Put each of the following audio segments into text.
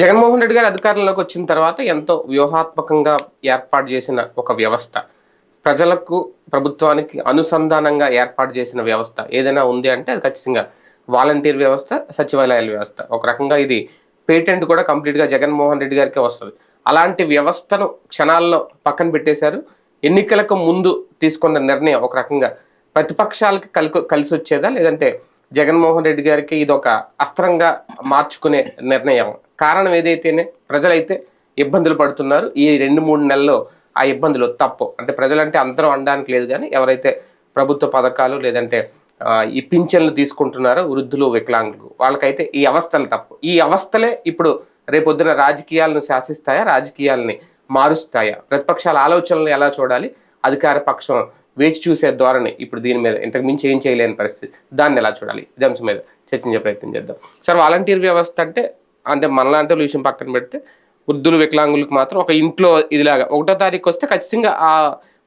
జగన్మోహన్ రెడ్డి గారు అధికారంలోకి వచ్చిన తర్వాత ఎంతో వ్యూహాత్మకంగా ఏర్పాటు చేసిన ఒక వ్యవస్థ. ప్రజలకు ప్రభుత్వానికి అనుసంధానంగా ఏర్పాటు చేసిన వ్యవస్థ ఏదైనా ఉంది అంటే అది ఖచ్చితంగా వాలంటీర్ వ్యవస్థ సచివాలయాల వ్యవస్థ. ఒక రకంగా ఇది పేటెంట్ కూడా కంప్లీట్గా జగన్మోహన్ రెడ్డి గారికే వస్తుంది. అలాంటి వ్యవస్థను క్షణాల్లో పక్కన పెట్టేశారు. ఎన్నికలకు ముందు తీసుకున్న నిర్ణయం ఒక రకంగా ప్రతిపక్షాలకి కలిసి వచ్చేదా లేదంటే జగన్మోహన్ రెడ్డి గారికి ఇది ఒక అస్త్రంగా మార్చుకునే నిర్ణయం. కారణం ఏదైతేనే ప్రజలైతే ఇబ్బందులు పడుతున్నారు. ఈ రెండు మూడు నెలల్లో ఆ ఇబ్బందులు తప్పు. అంటే ప్రజలంటే అందరూ అనడానికి లేదు కానీ ఎవరైతే ప్రభుత్వ పథకాలు లేదంటే ఈ పింఛన్లు తీసుకుంటున్నారో వృద్ధులు వికలాంగులు వాళ్ళకైతే ఈ అవస్థలు తప్పు. ఈ అవస్థలే ఇప్పుడు రేపొద్దున రాజకీయాలను శాసిస్తాయా రాజకీయాలని మారుస్తాయా? ప్రతిపక్షాల ఆలోచనలు ఎలా చూడాలి? అధికార పక్షం వేచి చూసే ధోరణి ఇప్పుడు దీని మీద ఇంతకు మించి ఏం చేయలేని పరిస్థితి. దాన్ని ఎలా చూడాలి? ఇది అంశం మీద చర్చించే ప్రయత్నం చేద్దాం. సార్ వాలంటీర్ వ్యవస్థ అంటే అంటే మనలాంటి విషయం పక్కన పెడితే వృద్ధులు వికలాంగులకు మాత్రం ఒక ఇంట్లో ఇదిలాగా ఒకటో తారీఖు వస్తే ఖచ్చితంగా ఆ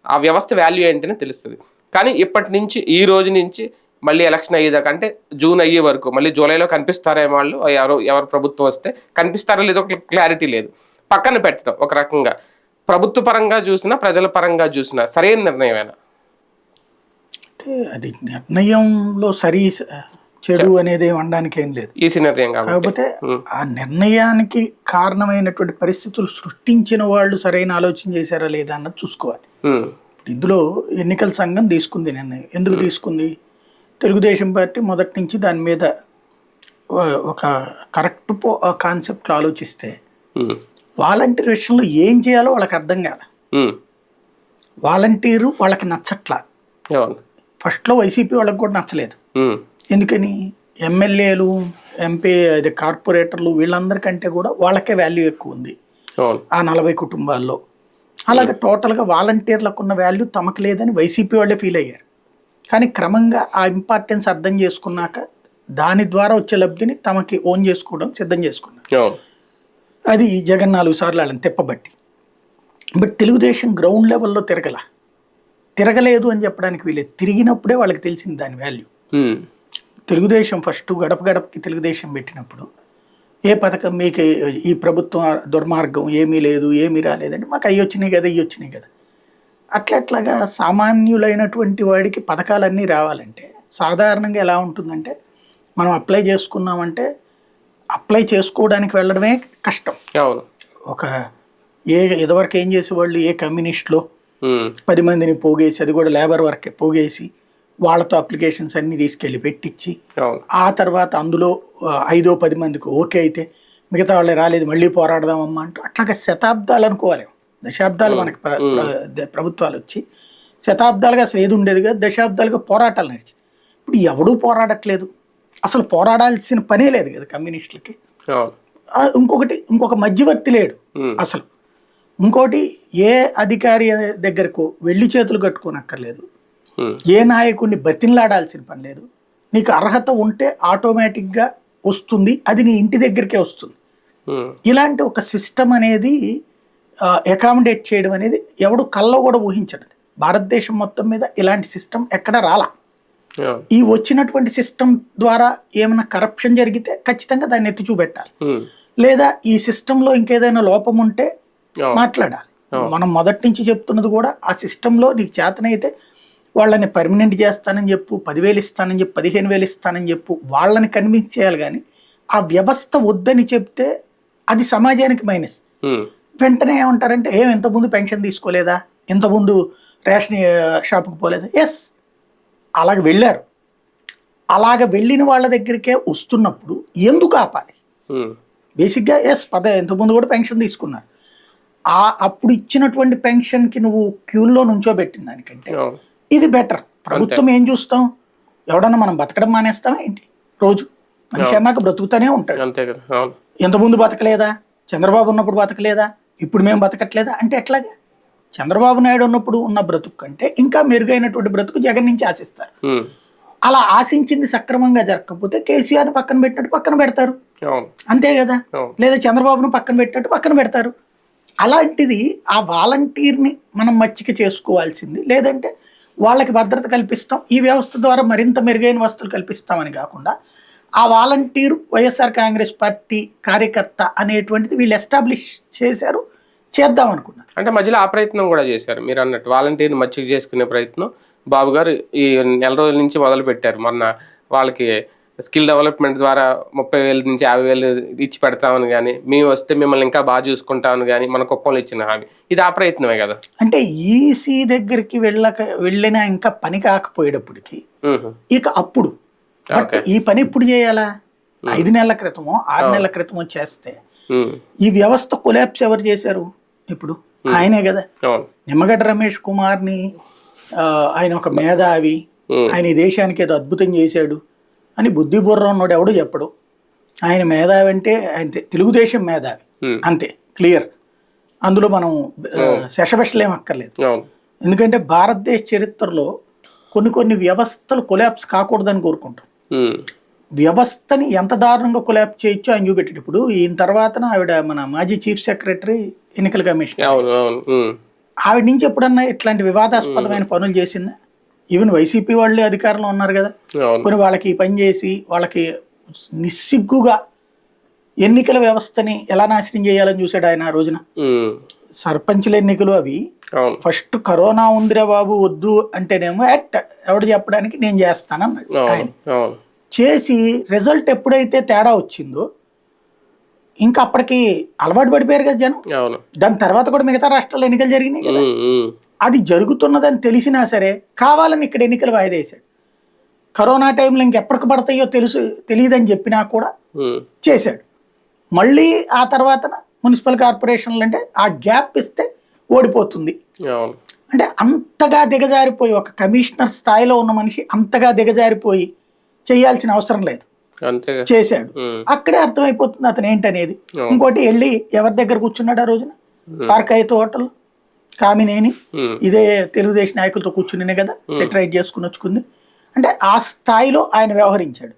ఆ వ్యవస్థ వాల్యూ ఏంటని తెలుస్తుంది. కానీ ఇప్పటి నుంచి ఈ రోజు నుంచి మళ్ళీ ఎలక్షన్ అయ్యేదాకా అంటే జూన్ అయ్యే వరకు మళ్ళీ జూలైలో కనిపిస్తారేమో వాళ్ళు ఎవరు ఎవరు ప్రభుత్వం వస్తే కనిపిస్తారో లేదో ఒక క్లారిటీ లేదు. పక్కన పెట్టడం ఒక రకంగా ప్రభుత్వ పరంగా చూసినా ప్రజల పరంగా చూసినా సరైన నిర్ణయమేనా? అంటే అది నిర్ణయంలో సరి చెడు అనేది అనడానికి ఏం లేదు. నిర్ణయం కాబట్టి. కాకపోతే ఆ నిర్ణయానికి కారణమైనటువంటి పరిస్థితులు సృష్టించిన వాళ్ళు సరైన ఆలోచన చేశారా లేదా అన్నది చూసుకోవాలి. ఇందులో ఎన్నికల సంఘం తీసుకుంది నిర్ణయం. ఎందుకు తీసుకుంది? తెలుగుదేశం పార్టీ మొదటి నుంచి దాని మీద ఒక కరెక్ట్ పో కాన్సెప్ట్లో ఆలోచిస్తే వాలంటీర్ విషయంలో ఏం చేయాలో వాళ్ళకి అర్థం కాదు వాలంటీరు వాళ్ళకి నచ్చట్లా. ఫస్ట్లో వైసీపీ వాళ్ళకి కూడా నచ్చలేదు. ఎందుకని? ఎమ్మెల్యేలు ఎంపీ అదే కార్పొరేటర్లు వీళ్ళందరికంటే కూడా వాళ్ళకే వాల్యూ ఎక్కువ ఉంది. ఆ నలభై కుటుంబాల్లో. అలాగే టోటల్గా వాలంటీర్లకు ఉన్న వాల్యూ తమకు లేదని వైసీపీ వాళ్ళే ఫీల్ అయ్యారు. కానీ క్రమంగా ఆ ఇంపార్టెన్స్ అర్థం చేసుకున్నాక దాని ద్వారా వచ్చే లబ్ధిని తమకి ఓన్ చేసుకోవడం సిద్ధం చేసుకున్నారు. అది జగన్ నాలుగు సార్లు వాళ్ళని తిప్పబట్టి. బట్ తెలుగుదేశం గ్రౌండ్ లెవెల్లో తిరగల. తిరగలేదు అని చెప్పడానికి వీలేదు తిరిగినప్పుడే వాళ్ళకి తెలిసింది దాని వాల్యూ తెలుగుదేశం ఫస్ట్ గడప గడపకి తెలుగుదేశం పెట్టినప్పుడు ఏ పథకం మీకు ఈ ప్రభుత్వం దుర్మార్గం ఏమీ లేదు ఏమీ రాలేదంటే మాకు అవి వచ్చినాయి కదా ఇవి వచ్చినాయి కదా. అట్లా అట్లాగా సామాన్యులైనటువంటి వాడికి పథకాలన్నీ రావాలంటే సాధారణంగా ఎలా ఉంటుందంటే మనం అప్లై చేసుకున్నామంటే అప్లై చేసుకోవడానికి వెళ్ళడమే కష్టం. ఒక ఏ ఇదివరకు ఏం చేసేవాళ్ళు? ఏ కమ్యూనిస్ట్లో పది మందిని పోగేసి అది కూడా లేబర్ వర్కే పోగేసి వాళ్ళతో అప్లికేషన్స్ అన్నీ తీసుకెళ్ళి పెట్టించి ఆ తర్వాత అందులో ఐదో పది మందికి ఓకే అయితే మిగతా వాళ్ళే రాలేదు మళ్ళీ పోరాడదామమ్మా అంటూ అట్లాగే శతాబ్దాలు అనుకోవాలి దశాబ్దాలు మనకి ప్ర- ప్ర- ద- ప్రభుత్వాలు వచ్చి శతాబ్దాలుగా అసలు ఏది ఉండేది కదా దశాబ్దాలుగా పోరాటాలు నడిచి ఇప్పుడు ఎవడూ పోరాడట్లేదు. అసలు పోరాడాల్సిన పనే లేదు కదా కమ్యూనిస్టులకి. ఇంకొకటి ఇంకొక మధ్యవర్తి లేడు అసలు. ఇంకోటి ఏ అధికారి దగ్గరకు వెళ్ళి చేతులు కట్టుకోనక్కర్లేదు. ఏ నాయకుడిని బతిన్లాడాల్సిన పని లేదు. నీకు అర్హత ఉంటే ఆటోమేటిక్గా వస్తుంది. అది నీ ఇంటి దగ్గరికే వస్తుంది. ఇలాంటి ఒక సిస్టమ్ అనేది అకామిడేట్ చేయడం అనేది ఎవడు కల్లో కూడా ఊహించడు. భారతదేశం మొత్తం మీద ఇలాంటి సిస్టమ్ ఎక్కడ రాలా. ఈ వచ్చినటువంటి సిస్టమ్ ద్వారా ఏమైనా కరప్షన్ జరిగితే ఖచ్చితంగా దాన్ని ఎత్తి చూపెట్టాలి. లేదా ఈ సిస్టంలో ఇంకేదైనా లోపం ఉంటే మాట్లాడాలి. మనం మొదటి నుంచి చెప్తున్నది కూడా ఆ సిస్టంలో నీకు చేతనైతే వాళ్ళని పర్మనెంట్ చేస్తానని చెప్పు పదివేలు ఇస్తానని చెప్పు పదిహేను వేలు ఇస్తానని చెప్పు వాళ్ళని కన్విన్స్ చేయాలి కానీ ఆ వ్యవస్థ వద్దని చెప్తే అది సమాజానికి మైనస్ వెంటనే ఏమంటారంటే ఏం ఇంతకుముందు పెన్షన్ తీసుకోలేదా? ఇంతకుముందు రేషన్ షాపుకి పోలేదా? ఎస్ అలాగ వెళ్ళారు. అలాగ వెళ్ళిన వాళ్ళ దగ్గరికే వస్తున్నప్పుడు ఎందుకు ఆపాలి? బేసిక్గా ఎస్ పద ఇంతకుముందు కూడా పెన్షన్ తీసుకున్నారు. ఆ అప్పుడు ఇచ్చినటువంటి పెన్షన్కి నువ్వు క్యూల్లో నుంచోబెట్టిన దానికంటే ఇది బెటర్. ప్రభుత్వం ఏం చూస్తాం? ఎవడన్నా మనం బతకడం మానేస్తామా ఏంటి? రోజు. మనిషి అన్నాక బ్రతుకుతూనే ఉంటాడు. అంతే కదా. ఇంతకుముందు బతకలేదా? చంద్రబాబు ఉన్నప్పుడు బతకలేదా? ఇప్పుడు మేము బతకట్లేదా? అంటే ఎట్లాగా? చంద్రబాబు నాయుడు ఉన్నప్పుడు ఉన్న బ్రతుకు కంటే ఇంకా మెరుగైనటువంటి బ్రతుకు జగన్ నుంచి ఆశిస్తారు. అలా ఆశించింది సక్రమంగా జరగకపోతే కేసీఆర్ని పక్కన పెట్టినట్టు పక్కన పెడతారు. అంతే కదా. లేదా చంద్రబాబును పక్కన పెట్టినట్టు పక్కన పెడతారు. అలాంటిది ఆ వాలంటీర్ని మనం మచ్చిక చేసుకోవాల్సింది. లేదంటే వాళ్ళకి భద్రత కల్పిస్తాం. ఈ వ్యవస్థ ద్వారా మరింత మెరుగైన వస్తువులు కల్పిస్తామని కాకుండా ఆ వాలంటీర్ వైఎస్ఆర్ కాంగ్రెస్ పార్టీ కార్యకర్త అనేటువంటిది వీళ్ళు ఎస్టాబ్లిష్ చేశారు చేద్దాం అనుకున్నారు. అంటే మధ్యలో ఆ ప్రయత్నం కూడా చేశారు. మీరు అన్నట్టు వాలంటీర్ని మచ్చిక చేసుకునే ప్రయత్నం బాబు గారు ఈ నెల రోజుల నుంచి మొదలు పెట్టారు మొన్న వాళ్ళకి స్కిల్ డెవలప్మెంట్ ద్వారా ముప్పై వేల నుంచి యాభై వేలు ఇచ్చి పెడతామని కానీ మేము వస్తే మిమ్మల్ని ఇంకా బాగా చూసుకుంటామని కానీ మన కుప్పంలో ఇచ్చిన హామీ. ఇది ఆ ప్రయత్నమే కదా? అంటే ఈసీ దగ్గరికి వెళ్ళక వెళ్ళినా ఇంకా పని కాకపోయేటప్పటికి. ఇక అప్పుడు. ఈ పని ఎప్పుడు చేయాలా? ఐదు నెలల క్రితమో ఆరు నెలల క్రితమో చేస్తే. ఈ వ్యవస్థ కొలాప్స్ ఎవరు చేశారు? ఇప్పుడు ఆయనే కదా. నిమ్మగడ్డ రమేష్ కుమార్ని ఆయన ఒక మేధావి. ఆయన ఈ దేశానికి ఏదో అద్భుతం చేశాడు. అని బుద్ధి బుర్ర ఉన్నాడు ఎవడు చెప్పడు. ఆయన మేధావి అంటే ఆయన తెలుగుదేశం మేధావి. అంతే క్లియర్. అందులో మనం శశబెషలేం అక్కర్లేదు ఎందుకంటే భారతదేశ చరిత్రలో కొన్ని కొన్ని వ్యవస్థలు కొలాప్స్ కాకూడదని కోరుకుంటాం. వ్యవస్థని ఎంత దారుణంగా కొలాప్స్ చేయొచ్చో ఆయన చూపెట్టాడు. ఇప్పుడు ఈయన తర్వాత ఆవిడ మన మాజీ చీఫ్ సెక్రటరీ ఎన్నికల కమిషన్. ఆవిడ నుంచి ఎప్పుడన్నా ఇట్లాంటి వివాదాస్పదమైన పనులు చేసిందా? ఈవెన్ వైసీపీ వాళ్ళే అధికారంలో ఉన్నారు కదా. కొన్ని వాళ్ళకి పని చేసి వాళ్ళకి నిస్సిగ్గుగా ఎన్నికల వ్యవస్థని ఎలా నాశనం చేయాలని చూశాడు ఆయన ఆ రోజున. సర్పంచుల ఎన్నికలు అవి ఫస్ట్ కరోనా ఉందిరా బాబు వద్దు అంటేనేమో ఎట్ ఎవడు చెప్పడానికి నేను చేస్తానన్నాడు ఆయన. చేసి రిజల్ట్ ఎప్పుడైతే తేడా వచ్చిందో ఇంకా అప్పటికి అలవాటు పడిపోయారు కదా జనం. దాని తర్వాత కూడా మిగతా రాష్ట్రాల్లో ఎన్నికలు జరిగినాయి కదా. అది జరుగుతున్నదని తెలిసినా సరే కావాలని ఇక్కడ ఎన్నికలు వాయిదా వేశాడు కరోనా టైంలో ఇంకెప్పటికి పడతాయో తెలుసు తెలియదని చెప్పినా కూడా. చేశాడు. మళ్ళీ ఆ తర్వాత మున్సిపల్ కార్పొరేషన్లు అంటే ఆ గ్యాప్ ఇస్తే ఓడిపోతుంది. అంటే అంతగా దిగజారిపోయి ఒక కమిషనర్ స్థాయిలో ఉన్న మనిషి అంతగా దిగజారిపోయి చేయాల్సిన అవసరం లేదు. చేశాడు. అక్కడే అర్థమైపోతుంది అతను ఏంటనేది. ఇంకోటి వెళ్ళి ఎవరి దగ్గర కూర్చున్నాడు ఆ రోజున? Park Hyatt hotel Kamineni. ఇదే తెలుగుదేశం నాయకులతో కూర్చునే కదా సెటరైట్ చేసుకుని వచ్చుకుంది. అంటే ఆ స్థాయిలో ఆయన వ్యవహరించాడు.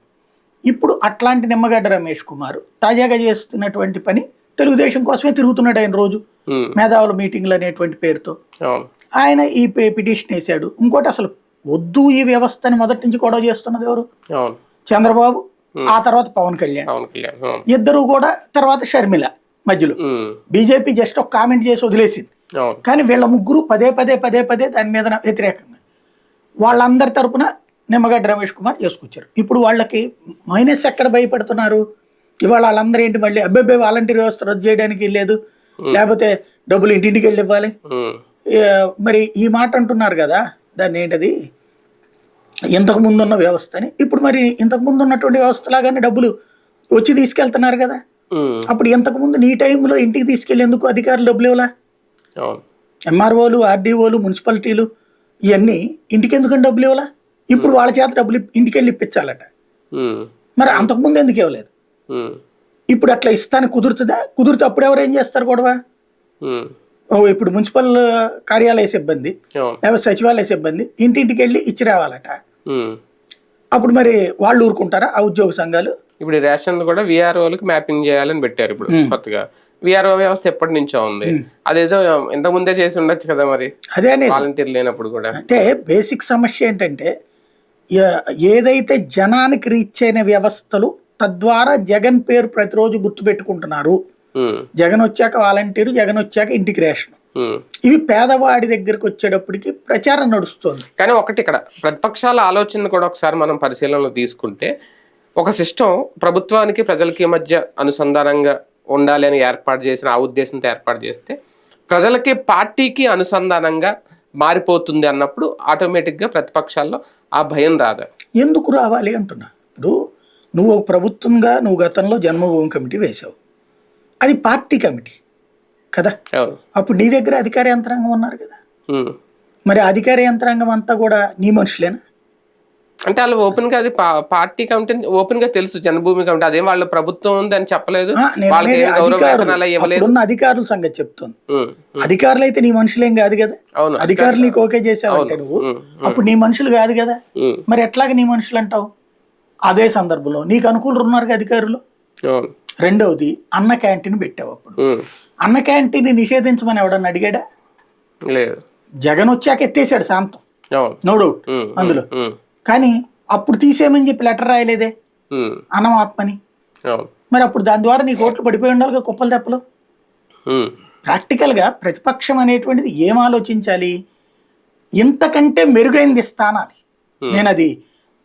ఇప్పుడు అట్లాంటి నిమ్మగడ్డ రమేష్ కుమార్ తాజాగా చేస్తున్నటువంటి పని తెలుగుదేశం కోసమే తిరుగుతున్నాడు ఆయన రోజు. మేధావుల మీటింగ్లు అనేటువంటి పేరుతో. ఆయన ఈ పిటిషన్ వేశాడు. ఇంకోటి అసలు వద్దు ఈ వ్యవస్థని మొదటి నుంచి గొడవ చేస్తున్నది ఎవరు? చంద్రబాబు ఆ తర్వాత పవన్ కళ్యాణ్. ఇద్దరు కూడా తర్వాత షర్మిల మధ్యలో. బీజేపీ జస్ట్ ఒక కామెంట్ చేసి వదిలేసింది. కానీ వీళ్ళ ముగ్గురు పదే పదే పదే పదే దాని మీద వ్యతిరేకంగా. వాళ్ళందరి తరపున నిమ్మగడ్డ రమేష్ కుమార్ చేసుకొచ్చారు. ఇప్పుడు వాళ్ళకి మైనస్ ఎక్కడ భయపడుతున్నారు? ఇవాళ వాళ్ళందరూ ఏంటి మళ్ళీ అబ్బాయి వాలంటీర్ వ్యవస్థ రద్దు చేయడానికి లేదు లేకపోతే డబ్బులు ఇంటింటికి వెళ్ళి ఇవ్వాలి. మరి ఈ మాట అంటున్నారు కదా దాన్ని ఏంటది? ఇంతకు ముందు ఉన్న వ్యవస్థని ఇప్పుడు మరి ఇంతకు ముందు ఉన్నటువంటి వ్యవస్థ లాగానే డబ్బులు వచ్చి తీసుకెళ్తున్నారు కదా. అప్పుడు ఇంతకు ముందు నీ టైంలో ఇంటికి తీసుకెళ్ళేందుకు అధికారులు డబ్బులు ఇవ్వలా? ఎంఆర్ఓలు ఆర్డీఓలు మున్సిపాలిటీలు ఇవన్నీ ఇంటికి ఎందుకని డబ్బులు ఇవ్వాలా? ఇప్పుడు వాళ్ళ చేత డబ్బులు ఇప్- ఇంటికి వెళ్ళి ఇప్పించాలట. మరి అంతకుముందు ఎందుకు ఇవ్వలేదు. ఇప్పుడు అట్లా ఇస్తాను కుదురుతుందా? కుదిరితే అప్పుడు ఎవరు ఏం చేస్తారు గొడవ? ఇప్పుడు మున్సిపల్ కార్యాలయ సిబ్బంది లేకపోతే సచివాలయ సిబ్బంది ఇంటింటికి వెళ్ళి ఇచ్చి రావాలట. అప్పుడు మరి వాళ్ళు ఊరుకుంటారా? ఆ ఉద్యోగ సంఘాలు? ఇప్పుడు రేషన్ కూడా విఆర్ఓలకి మ్యాపింగ్ చేయాలని పెట్టారు ఇప్పుడు కొత్తగా. విఆర్ఓ వ్యవస్థ ఎప్పటి నుంచో ఉంది. అదేదో ఇంత ముందే చేసి ఉండొచ్చు కదా మరి. అదే వాలంటీర్ లేనప్పుడు కూడా. అంటే బేసిక్ సమస్య ఏంటంటే ఏదైతే జనానికి రీచ్ అయిన వ్యవస్థలు తద్వారా జగన్ పేరు ప్రతిరోజు గుర్తుపెట్టుకుంటున్నారు. ఉమ్. జగన్ వచ్చాక వాలంటీరు జగన్ వచ్చాక ఇంటికి రేషన్. ఇవి పేదవాడి దగ్గరికి వచ్చేటప్పటికి ప్రచారం నడుస్తుంది. కానీ ఒకటి ఇక్కడ ప్రతిపక్షాల ఆలోచన కూడా ఒకసారి మనం పరిశీలనలో తీసుకుంటే ఒక సిస్టమ్ ప్రభుత్వానికి ప్రజలకి మధ్య అనుసంధానంగా ఉండాలి అని ఏర్పాటు చేసిన ఆ ఉద్దేశంతో ఏర్పాటు చేస్తే ప్రజలకి పార్టీకి అనుసంధానంగా మారిపోతుంది అన్నప్పుడు ఆటోమేటిక్గా ప్రతిపక్షాల్లో ఆ భయం రాదు. ఎందుకు రావాలి అంటున్నా? ఇప్పుడు నువ్వు ఒక ప్రభుత్వంగా నువ్వు గతంలో జన్మభూమి కమిటీ వేశావు. అది పార్టీ కమిటీ కదా? అప్పుడు నీ దగ్గర అధికార యంత్రాంగం ఉన్నారు కదా. మరి అధికార యంత్రాంగం అంతా కూడా నీ మనుషులేనా? అంటే వాళ్ళు ఓపెన్గా అది పార్టీ కమిటీ ఓపెన్గా తెలుసు జన్మభూమి కమిటీ అదేం వాళ్ళ ప్రభుత్వం ఉంది అని చెప్పలేదు ఇవ్వలేదు. అధికారుల సంగతి చెప్తుంది. అధికారులు అయితే నీ మనుషులేం కాదు కదా? అవును అధికారులు నీకు ఓకే చేసావంటే నువ్వు. అప్పుడు నీ మనుషులు కాదు కదా. మరి ఎట్లాగ నీ మనుషులు అంటావు? అదే సందర్భంలో నీకు అనుకూలు ఉన్నారు అధికారులు? రెండవది అన్న క్యాంటీన్ పెట్టావు అప్పుడు. అన్న క్యాంటీన్ నిషేధించమని ఎవడన్నా అడిగాడా? లేదు. జగన్ వచ్చాక ఎత్తేసాడు శాంతం. No doubt. అందులో. కానీ అప్పుడు తీసేయమని చెప్పి లెటర్ రాయలేదే. అన్నం అవును మరి అప్పుడు దాని ద్వారా నీకు ఓట్లు పడిపోయి ఉండాలి కుప్పలు తెప్పలు? ప్రాక్టికల్గా ప్రతిపక్షం అనేటువంటిది ఏం ఆలోచించాలి? ఇంతకంటే మెరుగైంది ఇస్తానాలి నేను అది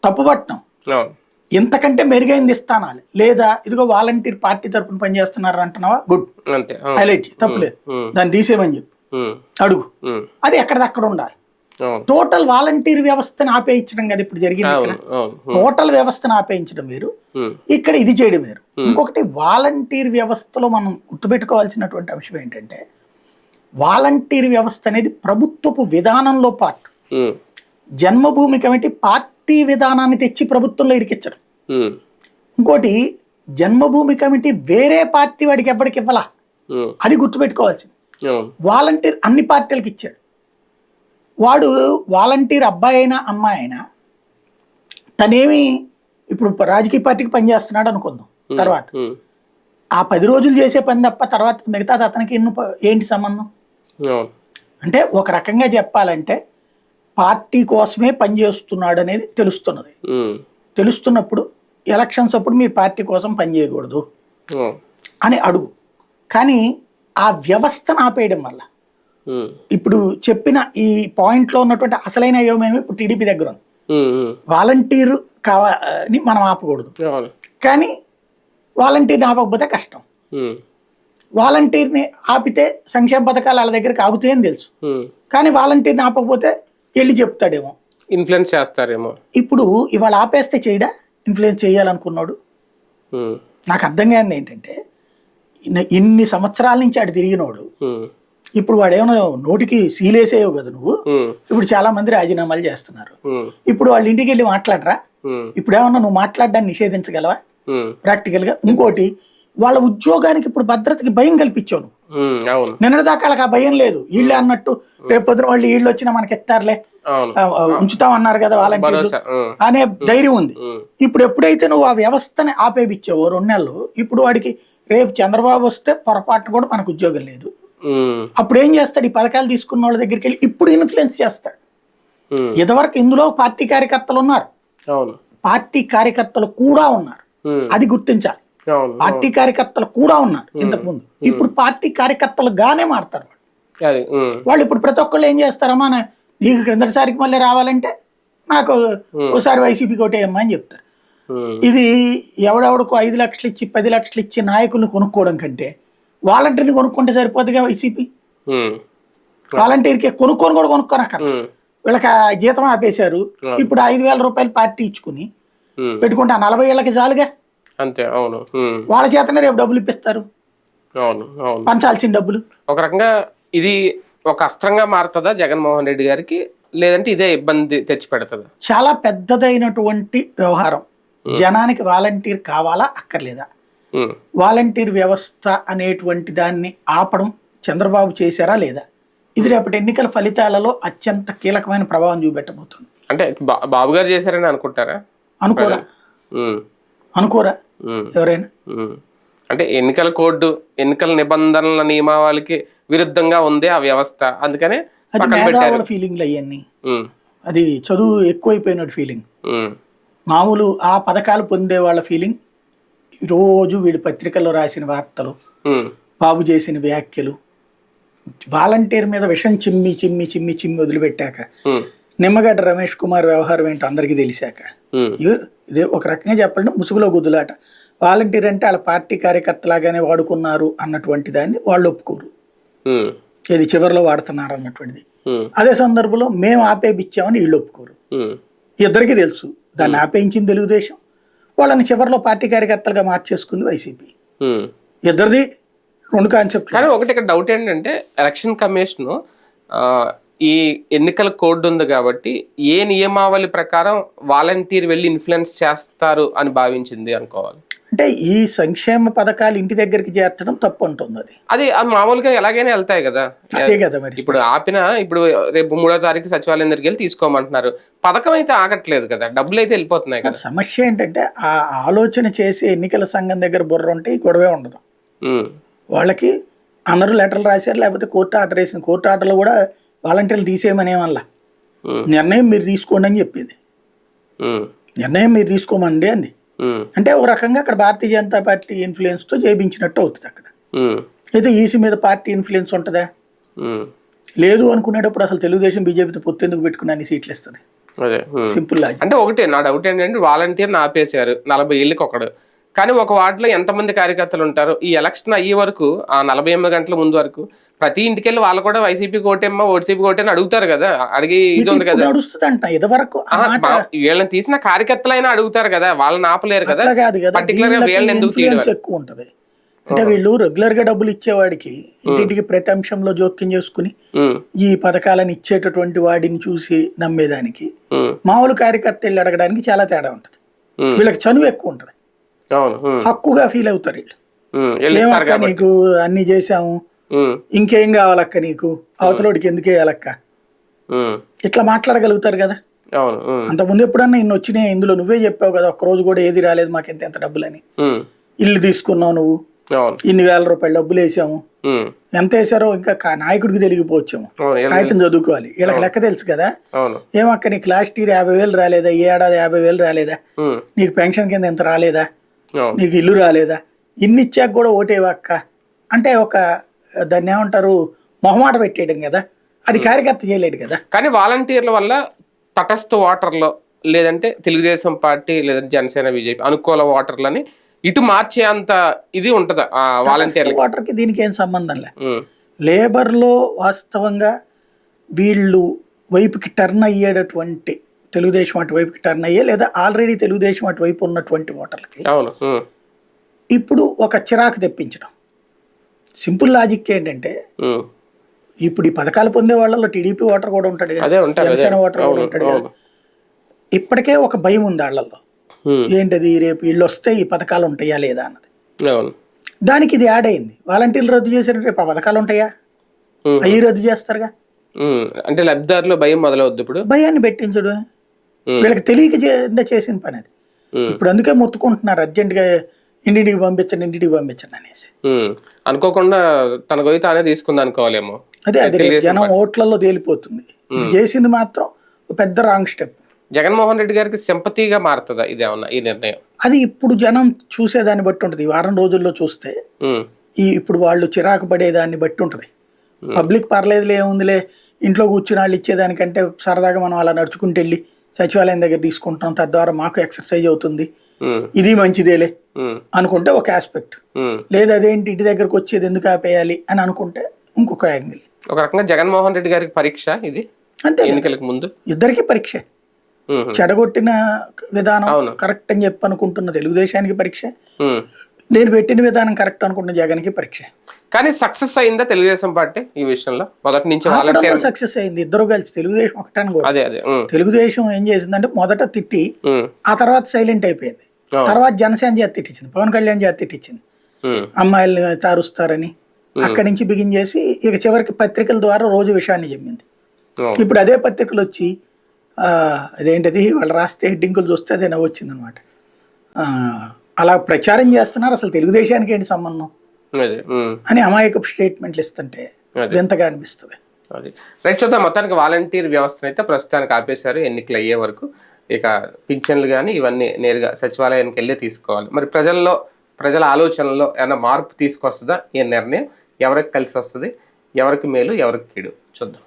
తప్పుపట్టను అవును ఇంతకంటే మెరుగైంది ఇస్తానాలి లేదా ఇదిగో వాలంటీర్ పార్టీ తరపున పనిచేస్తున్నారు అంటున్నావా? గుడ్. హైలైట్. తప్పులేదు దాన్ని తీసేయమని చెప్పు. అడుగు. అది ఎక్కడిదక్కడ ఉండాలి. టోటల్ వాలంటీర్ వ్యవస్థను ఆపేయించడం కదా ఇప్పుడు జరిగింది టోటల్ వ్యవస్థను ఆపేయించడం వేరు. ఉమ్, ఇక్కడ ఇది చేయడం వేరు. ఇంకొకటి వాలంటీర్ వ్యవస్థలో మనం గుర్తుపెట్టుకోవాల్సినటువంటి అంశం ఏంటంటే వాలంటీర్ వ్యవస్థ అనేది ప్రభుత్వపు విధానంలో పార్ట్ జన్మభూమి కమిటీ పార్టీ విధానాన్ని తెచ్చి ప్రభుత్వంలో ఇరికించడం. ఇంకోటి జన్మభూమి కమిటీ వేరే పార్టీ వాడికి ఎప్పటికి ఇవ్వాలా? అది గుర్తుపెట్టుకోవాల్సింది. వాలంటీర్ అన్ని పార్టీలకు ఇచ్చాడు. వాడు వాలంటీర్ అబ్బాయి అయినా అమ్మాయి అయినా తనేమి ఇప్పుడు రాజకీయ పార్టీకి పనిచేస్తున్నాడు అనుకుందాం తర్వాత. ఆ పది రోజులు చేసే పని తప్ప తర్వాత మిగతాది అతనికి ఎన్ని ఏంటి సంబంధం? అంటే ఒక రకంగా చెప్పాలంటే పార్టీ కోసమే పనిచేస్తున్నాడు అనేది తెలుస్తున్నది. తెలుస్తున్నప్పుడు ఎలక్షన్స్ అప్పుడు మీరు పార్టీ కోసం పనిచేయకూడదు అని అడుగు. కానీ ఆ వ్యవస్థను ఆపేయడం వల్ల ఇప్పుడు చెప్పిన ఈ పాయింట్లో ఉన్నటువంటి అసలైన యోమేమి ఇప్పుడు టీడీపీ దగ్గర ఉంది. వాలంటీరు కావాలని మనం ఆపకూడదు. కానీ వాలంటీర్ని ఆపకపోతే కష్టం. వాలంటీర్ని ఆపితే సంక్షేమ పథకాలు వాళ్ళ దగ్గరికి ఆగుతాయని తెలుసు. కానీ వాలంటీర్ని ఆపకపోతే వెళ్ళి చెప్తాడేమో. ఇన్ఫ్లుయెన్స్ చేస్తారేమో. ఇప్పుడు ఇవాళ ఆపేస్తే చేయడా? ఇన్ఫ్లుయెన్స్ చేయాలనుకున్నాడు. నాకు అర్థం కానిది ఏంటంటే ఇన్ని- సంవత్సరాల నుంచి అటు తిరిగినోడు ఇప్పుడు వాడు ఏమైనా నోటికి సీలేసేయవు కదా నువ్వు. ఇప్పుడు చాలా మంది రాజీనామాలు చేస్తున్నారు. ఇప్పుడు వాళ్ళ ఇంటికి వెళ్ళి మాట్లాడరా? ఇప్పుడు ఏమన్నా నువ్వు మాట్లాడడాన్ని నిషేధించగలవా? ఉమ్, ప్రాక్టికల్గా. ఇంకోటి వాళ్ళ ఉద్యోగానికి ఇప్పుడు భద్రతకి భయం కల్పించావు నిన్నటిదాకా వాళ్ళకి ఆ భయం లేదు. వీళ్ళే అన్నట్టు రేపు పొద్దున వాళ్ళు వీళ్ళు వచ్చినా మనకి ఎత్తారులే. ఉంచుతాం అన్నారు కదా వాలంటీర్లు. అనే ధైర్యం ఉంది. ఇప్పుడు ఎప్పుడైతే నువ్వు ఆ వ్యవస్థని ఆపేపిచ్చావో రెండు నెలలు ఇప్పుడు వాడికి రేపు చంద్రబాబు వస్తే పొరపాటున కూడా మనకు ఉద్యోగం లేదు. అప్పుడు ఏం చేస్తాడు? ఈ పథకాలు తీసుకున్న వాళ్ళ దగ్గరికి వెళ్ళి ఇప్పుడు ఇన్ఫ్లుయెన్స్ చేస్తాడు. ఇదివరకు ఇందులో పార్టీ కార్యకర్తలు ఉన్నారు. పార్టీ కార్యకర్తలు కూడా ఉన్నారు. అది గుర్తించాలి. పార్టీ కార్యకర్తలు కూడా ఉన్నారు ఇంతకు ముందు ఇప్పుడు పార్టీ కార్యకర్తలు గానే మారుతారు వాళ్ళు. ఇప్పుడు ప్రతి ఒక్కళ్ళు ఏం చేస్తారమ్మా నీకు క్రిందటిసారికి మళ్ళీ రావాలంటే నాకు ఒకసారి వైసీపీ కొట్టేయమ్మా అని చెప్తారు. ఇది ఎవడెవడకు ఐదు లక్షలు ఇచ్చి పది లక్షలు ఇచ్చి నాయకుల్ని కొనుక్కోవడం కంటే వాలంటీర్ని కొనుక్కుంటే సరిపోతుందిగా వైసీపీ? వాలంటీర్కి కొనుక్కొని కూడా కొనుక్కోనక్క ఉమ్, వీళ్ళకి జీతం ఆపేశారు. ఇప్పుడు ఐదు వేల రూపాయలు పార్టీ ఇచ్చుకుని పెట్టుకుంటే ఆ నలభై ఏళ్ళకి చాలుగా. అంతే అవును. వాళ్ళ చేతనే రేపు డబ్బులు ఇప్పిస్తారు. అవును అవును. పంచాల్సిన డబ్బులు. ఒక రకంగా ఇది ఒక అస్త్రంగా మారుతుందా జగన్మోహన్ రెడ్డి గారికి? లేదంటే ఇదే ఇబ్బంది తెచ్చి పెడుతుందా? చాలా పెద్దదైనటువంటి వ్యవహారం. జనానికి వాలంటీర్ కావాలా అక్కర్లేదా? వాలంటీర్ వ్యవస్థ అనేటువంటి దాన్ని ఆపడం చంద్రబాబు చేశారా లేదా? ఇది రేపటి ఎన్నికల ఫలితాలలో అత్యంత కీలకమైన ప్రభావం చూపెట్టబోతుంది. అంటే బాబు గారు చేశారని అనుకుంటారా? అనుకోరా? అనుకోరా? ఎవరైనా. అంటే ఎన్నికల కోడ్ ఎన్నికల నిబంధనల నియమావళికి విరుద్ధంగా ఉంది ఆ వ్యవస్థ. అందుకనే ఫీలింగ్లు అవన్నీ అది చదువు ఎక్కువైపోయినట్టు ఫీలింగ్ మామూలు ఆ పథకాలు పొందే వాళ్ళ ఫీలింగ్ రోజు వీడి పత్రికల్లో రాసిన వార్తలు బాబు చేసిన వ్యాఖ్యలు వాలంటీర్ మీద విషం చిమ్మి చిమ్మి చిమ్మి చిమ్మి వదిలిపెట్టాక నిమ్మగడ్డ రమేష్ కుమార్ వ్యవహారం ఏంటో అందరికీ తెలిసాక. ఇదే ఒక రకంగా చెప్పాలంటే ముసుగులో గుద్దులాట. వాలంటీర్ అంటే వాళ్ళ పార్టీ కార్యకర్తలాగానే వాడుకున్నారు అన్నటువంటి దాన్ని వాళ్ళు ఒప్పుకోరు. ఇది చివరిలో వాడుతున్నారు అన్నటువంటిది. అదే సందర్భంలో మేము ఆపేపిచ్చామని వీళ్ళు ఒప్పుకోరు. ఇద్దరికీ తెలుసు. దాన్ని ఆపేయించింది తెలుగుదేశం. వాళ్ళని చివరిలో పార్టీ కార్యకర్తలుగా మార్చేసుకుంది వైసీపీ. ఇద్దరిది రెండు కాన్సెప్ట్ కానీ ఒకటి ఇక్కడ డౌట్ ఏంటంటే ఎలక్షన్ కమిషన్ ఈ ఎన్నికల కోడ్ ఉంది కాబట్టి ఏ నియమావళి ప్రకారం వాలంటీర్ వెళ్ళి ఇన్ఫ్లుయెన్స్ చేస్తారు అని భావించింది అనుకోవాలి. అంటే ఈ సంక్షేమ పథకాలు ఇంటి దగ్గరికి చేర్చడం తప్పు ఉంటుంది అది అది మామూలుగా ఎలాగైనా వెళ్తాయి కదా. అదే కదా మరి ఇప్పుడు ఆపిన ఇప్పుడు రేపు మూడో తారీఖు సచివాలయం దగ్గరికి వెళ్ళి తీసుకోమంటున్నారు. పథకం అయితే ఆగట్లేదు కదా. డబ్బులు అయితే వెళ్ళిపోతున్నాయి కదా. సమస్య ఏంటంటే ఆ ఆలోచన చేసే ఎన్నికల సంఘం దగ్గర బుర్ర ఉంటే ఈ గొడవే ఉండదు. వాళ్ళకి అందరూ లెటర్లు రాశారు లేకపోతే కోర్టు ఆర్డర్ వేసింది. కోర్టు ఆర్డర్లో కూడా వాలంటీర్లు తీసేయమనే వల్ల నిర్ణయం మీరు తీసుకోండి అని చెప్పింది. నిర్ణయం మీరు తీసుకోమండి అంది. అంటే ఒక రకంగా అక్కడ భారతీయ జనతా పార్టీ ఇన్ఫ్లుయెన్స్తో చేయించినట్టు అవుతుంది అక్కడ. ఉమ్, అయితే ఈసీ మీద పార్టీ ఇన్ఫ్లుయెన్స్ ఉంటుందా? ఉమ్, లేదు అనుకునేటప్పుడు అసలు తెలుగుదేశం బీజేపీతో పొత్తు ఎందుకు పెట్టుకుని అన్ని సీట్లు ఇస్తుంది. సింపుల్ లాజిక్ అంటే ఒకటే నా డౌట్ ఏంటంటే వాలంటీర్ని ఆపేశారు నలభై ఏళ్ళకి ఒకడు కానీ ఒక వార్డులో ఎంతమంది కార్యకర్తలు ఉంటారు? ఈ ఎలక్షన్ అయ్యే వరకు ఆ నలభై ఎనిమిది గంటల ముందు వరకు ప్రతి ఇంటికి వెళ్ళి వాళ్ళు కూడా వైసీపీ కోటేమ్మా ఓటీసీపీ కోటేని అడుగుతారు కదా? అడిగి ఇది ఉంది కదా? ఇదివరకు బా- వీళ్ళని తీసిన కార్యకర్తలైనా అడుగుతారు కదా? వాళ్ళని ఆపలేరు కదా? పర్టికులర్గా వీళ్ళని ఎందుకు ఎక్కువ ఉంటది. అంటే వీళ్ళు రెగ్యులర్గా డబ్బులు ఇచ్చేవాడికి ఇంటింటికి ప్రతి అంశంలో జోక్యం చేసుకుని ఈ పథకాలను ఇచ్చేటటువంటి వాడిని చూసి నమ్మేదానికి మామూలు కార్యకర్త వెళ్ళి అడగడానికి చాలా తేడా ఉంటది. వీళ్ళకి చనువు ఎక్కువ ఉంటది. హక్కుగా ఫీల్ అవుతారు వీళ్ళు. నీకు? అన్ని చేసాము ఇంకేం కావాలక్క నీకు? అవతలోడికి ఎందుకు వేయాలక్క? ఇట్లా మాట్లాడగలుగుతారు కదా. అంత ముందు ఎప్పుడన్నా ఇన్ని వచ్చినాయి ఇందులో నువ్వే చెప్పావు కదా ఒక్క రోజు కూడా ఏది రాలేదు మాకు ఎంత ఎంత డబ్బులని ఇల్లు తీసుకున్నావు నువ్వు. ఇన్ని వేల రూపాయలు డబ్బులు వేసాము. ఎంత వేసారో ఇంకా నాయకుడికి తెలియకపోవచ్చాము. వీళ్ళని- కాగితం చదువుకోవాలి. వీళ్ళకి లెక్క తెలుసు కదా. ఏమక్క నీకు లాస్ట్ ఇయర్ యాభై వేలు రాలేదా? ఈ ఏడాది యాభై వేలు రాలేదా? నీకు పెన్షన్ కింద ఎంత రాలేదా? నీకు ఇల్లు రాలేదా? ఇన్ని ఇచ్చాక కూడా ఓటేవక్క అంటే ఒక దాన్ని ఏమంటారు మొహమాట పెట్టేయడం కదా? అది కార్యకర్త చేయలేడు కదా? కానీ వాలంటీర్ల వల్ల తటస్థ ఓటర్లు లేదంటే తెలుగుదేశం పార్టీ లేదంటే జనసేన బీజేపీ అనుకూల ఓటర్లని ఇటు మార్చే అంత ఇది ఉంటదా? ఆ వాలంటీర్లకి? వాటర్కి దీనికి ఏం సంబంధం లే. ఉమ్, లేబర్లో వాస్తవంగా వీళ్ళు వైపుకి టర్న్ అయ్యేటటువంటి తెలుగుదేశం అటువైపుకి టర్న్ అయ్యే లేదా ఆల్రెడీ తెలుగుదేశం అటువైపు ఉన్నటువంటి ఓటర్లకి ఇప్పుడు ఒక చిరాకు తెప్పించడం. సింపుల్ లాజిక్ ఏంటంటే ఇప్పుడు ఈ పథకాలు పొందే వాళ్ళలో టీడీపీ ఓటర్ కూడా ఉంటాడు జనసేన ఓటర్ కూడా ఉంటాడు ఇప్పటికే ఒక భయం ఉంది వాళ్ళల్లో. ఏంటది రేపు వీళ్ళు వస్తే ఈ పథకాలు ఉంటాయా లేదా అన్నది. దానికి ఇది యాడ్ అయింది. వాలంటీర్లు రద్దు చేశారు రేపు ఆ పథకాలు ఉంటాయా? అవి రద్దు చేస్తారుగా. అంటే లబ్ధిదారులు భయం మొదలవుద్ది ఇప్పుడు? భయాన్ని పెట్టించడు. వీళ్ళకి తెలియక చేసిన పని అది. ఇప్పుడు అందుకే మొత్తుకుంటున్నారు అర్జెంటుగా ఇంటింటికి పంపించండి ఇంటింటికి పంపించండి అనేసి. అనుకోకుండా తన గొయ్యి తానే తీసుకుంది అనుకోవాలేమో. అదే అది జనం ఓట్లలో తేలిపోతుంది. ఇది చేసింది మాత్రం పెద్ద రాంగ్ స్టెప్. జగన్మోహన్ రెడ్డి గారికి సింపతిగా మారుతుందా ఇదేమన్నా ఈ నిర్ణయం? అది ఇప్పుడు జనం చూసేదాన్ని బట్టి ఉంటుంది. వారం రోజుల్లో చూస్తే ఈ ఇప్పుడు వాళ్ళు చిరాకు పడేదాన్ని బట్టి ఉంటుంది. పబ్లిక్ పర్లేదులే ఏముందిలే ఇంట్లో కూర్చుని వాళ్ళు ఇచ్చేదానికంటే సరదాగా మనం అలా నడుచుకుంటూ వెళ్ళి సచివాలయం దగ్గర తీసుకుంటాం తద్వారా మాకు ఎక్సర్సైజ్ అవుతుంది. ఇది మంచిదేలే అనుకుంటే ఒక ఆస్పెక్ట్. లేదు అదేంటి ఇంటి దగ్గరకు వచ్చేది ఎందుకు ఆపేయాలి అని అనుకుంటే ఇంకొక యాంగిల్ ఒక రకంగా జగన్మోహన్ రెడ్డి గారికి పరీక్ష ఇది? అంతే ఎన్నికలకు ముందు? ఇద్దరికి పరీక్ష. చెడగొట్టిన విధానం. కరెక్ట్ అని చెప్పి అనుకుంటున్న తెలుగుదేశానికి పరీక్ష. నేను పెట్టిన విధానం కరెక్ట్ అనుకున్న జగన్కి పరీక్ష. కానీ సక్సెస్ అయిందా తెలుగుదేశం పార్టీ ఈ విషయంలో? మొదటి నుంచి సక్సెస్ అయింది ఇద్దరు కలిసి తెలుగుదేశం ఒకటాను కూడా. అదే అదే తెలుగుదేశం ఏం చేసిందంటే మొదట తిట్టి ఆ తర్వాత సైలెంట్ అయిపోయింది. తర్వాత జనసేన చేత తిట్టించింది పవన్ కళ్యాణ్ చేత తిట్టించింది. అమ్మాయిల్ని తారుస్తారని. అక్కడి నుంచి బిగిన్ చేసి ఇక చివరికి పత్రికల ద్వారా రోజు విషయాన్ని చెప్పింది. ఇప్పుడు అదే పత్రికలు వచ్చి అదేంటది వాళ్ళు రాస్తే హెడ్డింగులు చూస్తే అదే నవ్వు వచ్చిందనమాట అలా ప్రచారం చేస్తున్నారు. అసలు తెలుగుదేశానికి ఏంటి సంబంధం? అని అమాయకపు స్టేట్మెంట్లు ఇస్తుంటే. వింతగా అనిపిస్తుంది? అది. రైట్ చూద్దాం. మొత్తానికి వాలంటీర్ వ్యవస్థను అయితే ప్రస్తుతానికి ఆపేశారు. ఎన్నికలు అయ్యే వరకు ఇక పింఛన్లు కానీ ఇవన్నీ నేరుగా సచివాలయానికి వెళ్ళి తీసుకోవాలి. మరి ప్రజల్లో ప్రజల ఆలోచనలో ఏమైనా మార్పు తీసుకొస్తుందా? ఈ నిర్ణయం ఎవరికి కలిసి వస్తుంది ఎవరికి మేలు? ఎవరికి కీడు? చూద్దాం.